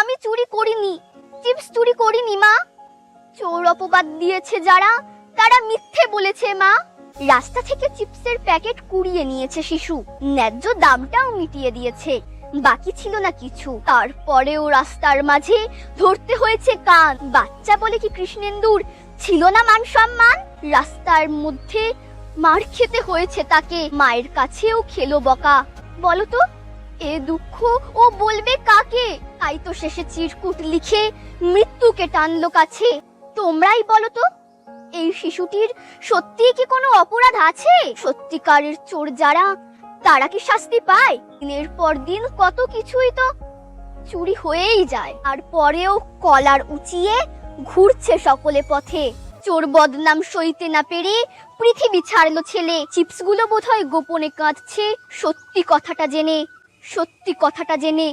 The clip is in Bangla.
আমি চুরি করিনি। চিপস চুরি করিনি, মা। চোর অপবাদ দিয়েছে যারা, তারা মিথ্যে বলেছে, মা। রাস্তা থেকে চিপসের প্যাকেট কুড়িয়ে নিয়েছে শিশু। ন্যায্য দামটাও মিটিয়ে দিয়েছে। বাকি ছিল না কিছু। তারপরেও রাস্তার মাঝে ধরতে হয়েছে কান। বাচ্চা বলে কি কৃষ্ণেন্দুর? ছিল না মান সম্মান? রাস্তার মধ্যে মার খেতে হয়েছে তাকে। মায়ের কাছেও খেলো বকা। বলো তো, এ দুঃখ ও বলবে তাই তো শেষে চিরকুট লিখে মৃত্যুকে টানলো কাছে। তোমরাই বলো তো, এই শিশুটির সত্যি কি কোনো অপরাধ আছে? সত্যিকারের চোর যারা, তারা কি শাস্তি পায়? দিনের পর দিন কত কিছুই তো চুরি হয়েই যায়। আর পরেও কলার উঁচিয়ে ঘুরছে সকলে পথে। চোর বদনাম সইতে না পেরে পৃথিবী ছাড়লো ছেলে। চিপসগুলো বোধহয় গোপনে কাঁদছে। সত্যি কথাটা জেনে, সত্যি কথাটা জেনে